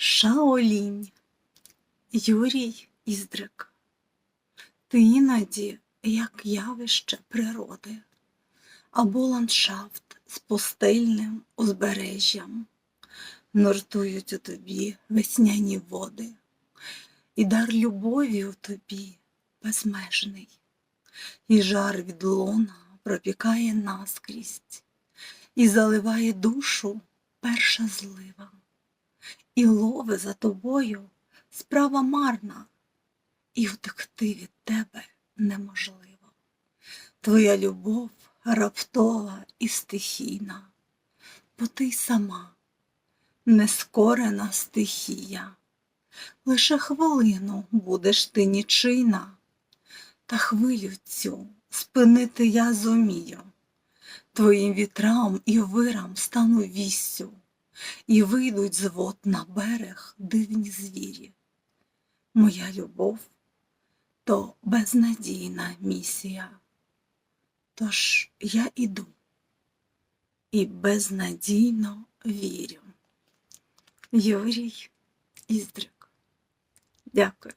Шаолінь, Юрій Іздрик. Ти іноді як явище природи або ландшафт з пустельним узбережжям. Нортують у тобі весняні води, і дар любові у тобі безмежний, і жар від лона пропікає наскрізь, і заливає душу перша злива, і лове за тобою справа марна, і втекти від тебе неможливо. Твоя любов раптова і стихійна, бо ти сама нескорена стихія. Лише хвилину будеш ти нічийна, та хвилю цю спинити я зумію. Твоїм вітрам і вирам стану віссю, і вийдуть з вод на берег дивні звірі. Моя любов то безнадійна місія. Тож я іду і безнадійно вірю. Юрій Іздрик. Дякую.